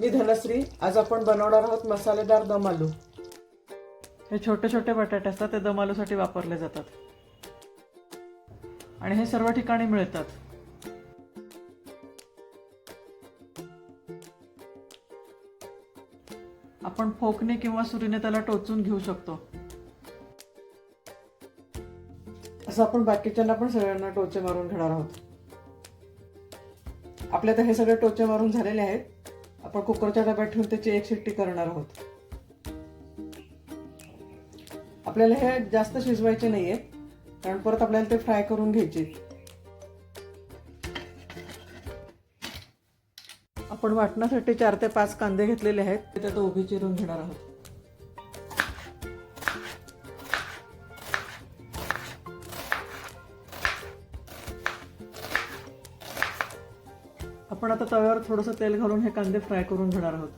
मी धनश्री आज आपण बनवणार आहोत मसालेदार दम आलू. हे छोटे छोटे बटाटे असतात ते दम आलूसाठी वापरले जातात. आणि हे सर्व ठिकाणी मिळतात. आपण फोकने किंवा सुरीने त्याला टोचून घेऊ शकतो. असं आपण बाकीच्यांना पण सगळ्यांना टोचे मारून घेणार आहोत. आपले तर हे सगळे टोचे मारून झालेले आहेत. आपण कुकरच्या डब्यात ठेवून त्याची एक शिट्टी करणार आहोत. आपल्याला हे जास्त शिजवायचे नाही आहेत कारण परत आपल्याला ते फ्राय करून घ्यायचे. आपण वाटण्यासाठी चार ते पाच कांदे घेतलेले आहेत ते त्यात उभी चिरून घेणार आहोत. आता तव्यावर थोडंसं तेल घालून हे कांदे फ्राय करून घेणार आहोत.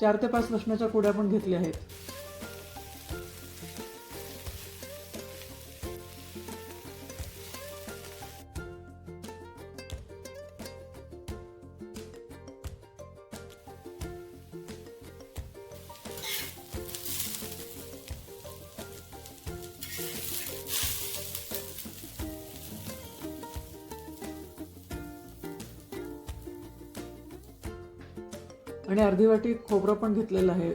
चार ते पाच लसणाच्या कुड्या पण घेतल्या आहेत. आणि अर्धी वाटी खोबरं पण घेतलेलं आहे.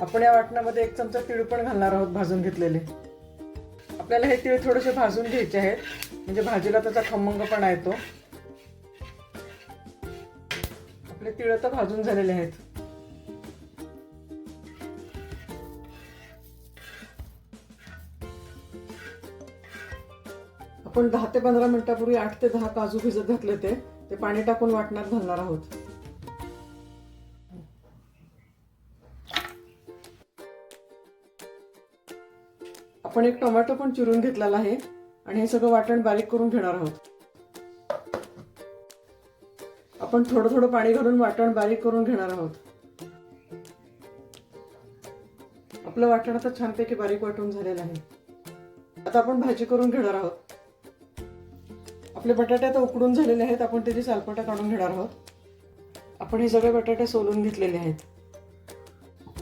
आपण या वाटणामध्ये एक चमचा तीळ पण घालणार आहोत भाजून घेतलेले. आपल्याला हे तीळ थोडेसे भाजून घ्यायचे आहेत. म्हणजे भाजीला त्याचा खमंगपणा येतो आपले तीळ तर भाजून झालेले आहेत. आपण दहा ते पंधरा मिनिटापूर्वी आठ ते दहा काजू भिजत घातले ते. ते पाणी टाकून वाटणात घालणार आहोत. आपण एक टोमॅटो पण चिरून घेतलेला आहे आणि हे सगळं वाटण बारीक करून घेणार आहोत. आपण थोडं थोडं पाणी घालून वाटण बारीक करून घेणार आहोत. आपलं वाटण आता छानपैकी बारीक वाटून झालेलं आहे. आता आपण भाजी करून घेणार आहोत. आपले बटाटे आता उकडून झालेले आहेत आपण त्याची सालपटा काढून घेणार आहोत. आपण हे सगळे बटाटे सोलून घेतलेले आहेत.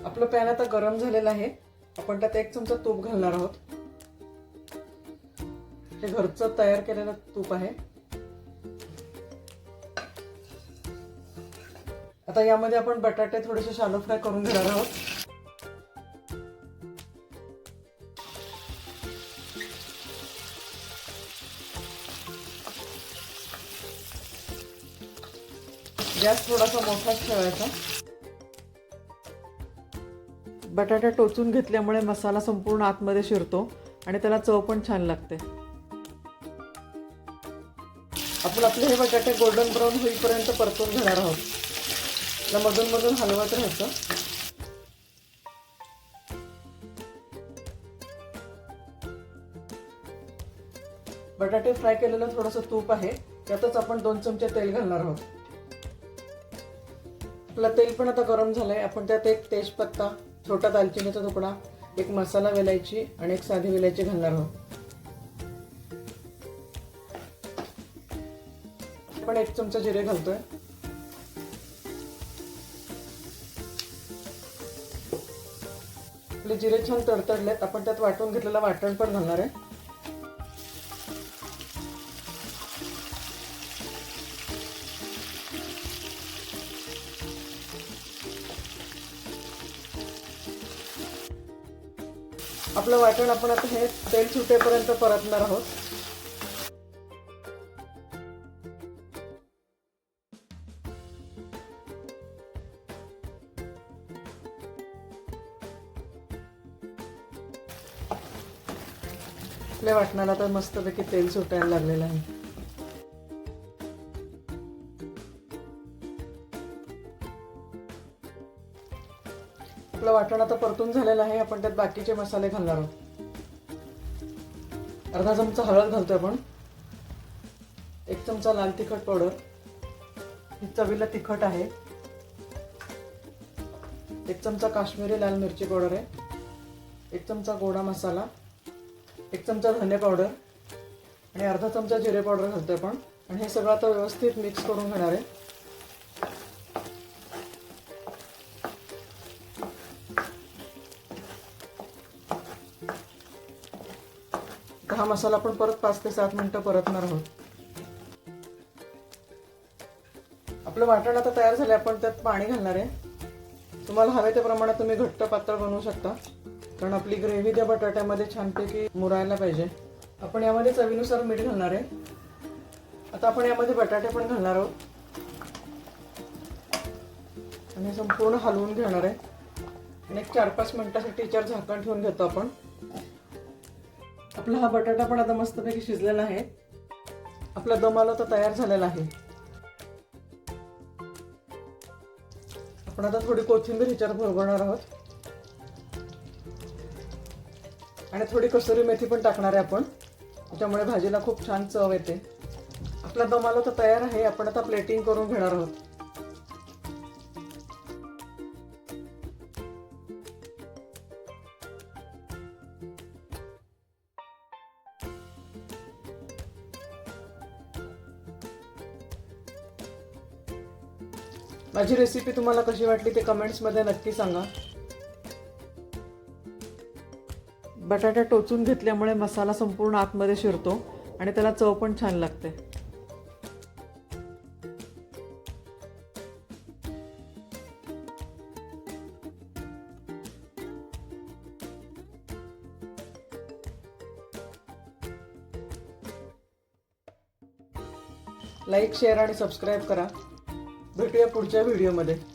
आपलं पॅन आता गरम झालेलं आहे. आपण त्यात एक चमचा तूप घालणार आहोत. हे घरचं तयार केलेलं तूप आहे. आता यामध्ये आपण बटाटे थोडेसे शालो फ्राय करून घेणार आहोत. गॅस थोडासा मोठाच ठेवायचा. बटाटा टोचून घेतल्यामुळे मसाला संपूर्ण आतमध्ये शिरतो आणि त्याला चव पण छान लागते. आपण आपले हे बटाटे गोल्डन ब्राऊन होईपर्यंत परतून घेणार आहोत. त्याला मधून मधून हलवत राहायचं. बटाटे फ्राय केलेलं थोडंसं तूप आहे. त्यातच आपण दोन चमचे तेल घालणार आहोत. आपलं तेल पण आता गरम झालंय. आपण त्यात एक तेजपत्ता छोटा दालचिनीचा तुकडा एक मसाला वेलायची आणि एक साधी वेलायची घालणार आहोत. पण एक चमचा जिरे घालतोय. आपले जिरे छान तडतडलेत आपण त्यात वाटून घेतलेलं वाटण पण घालणार आहे. आपलं वाटण आपण आता हे तेल सुटेपर्यंत परतणार आहोत. आपल्या वाटणाला तर मस्तपैकी तेल सुटायला लागलेलं आहे. आपलं वाटण आता परतून झालेलं आहे आपण त्यात बाकीचे मसाले घालणार आहोत. अर्धा चमचा हळद घालतोय आपण. एक चमचा लाल तिखट पावडर. ही चवीला तिखट आहे. एक चमचा काश्मीरी लाल मिरची पावडर आहे. एक चमचा गोडा मसाला. एक चमचा धने पावडर आणि अर्धा चमचा जिरे पावडर घालतो आपण. आणि हे सगळं आता व्यवस्थित मिक्स करून घेणार आहे. हा मसाला आपण परत पाच ते सात मिनिटं परतणार आहोत. आपलं वाटण आता तयार झालं आपण त्यात पाणी घालणार आहे. तुम्हाला हवे त्या प्रमाणात तुम्ही घट्ट पातळ बनवू शकता. कारण आपली ग्रेव्ही त्या बटाट्यामध्ये छानपैकी मुरायला पाहिजे. आपण यामध्ये चवीनुसार मीठ घालणार आहे. आता आपण यामध्ये बटाटे पण घालणार आहोत. आणि संपूर्ण हलवून घेणार आहे. आणि एक चार पाच मिनिटासाठी चार झाकण ठेवून घेतो आपण. आपला हा बटाटा पण आता मस्तपैकी शिजलेला आहे. आपला दम आला तर तयार झालेला आहे. आपण आता थोडी कोथिंबीर ह्याच्यावर भरवणार आहोत. आणि थोडी कसुरी मेथी पण टाकणार आहे आपण. त्याच्यामुळे भाजीला खूप छान चव येते. आपला दमाला तर तयार आहे आपण आता प्लेटिंग करून घेणार आहोत. माझी रेसिपी तुम्हाला कशी वाटली ते कमेंट्समध्ये नक्की सांगा. बटाटा टोचून घेतल्यामुळे मसाला संपूर्ण आतमध्ये शिरतो आणि त्याला चव पण छान लागते. लाईक शेअर आणि सबस्क्राईब करा. भेटूया पुढच्या व्हिडिओमध्ये.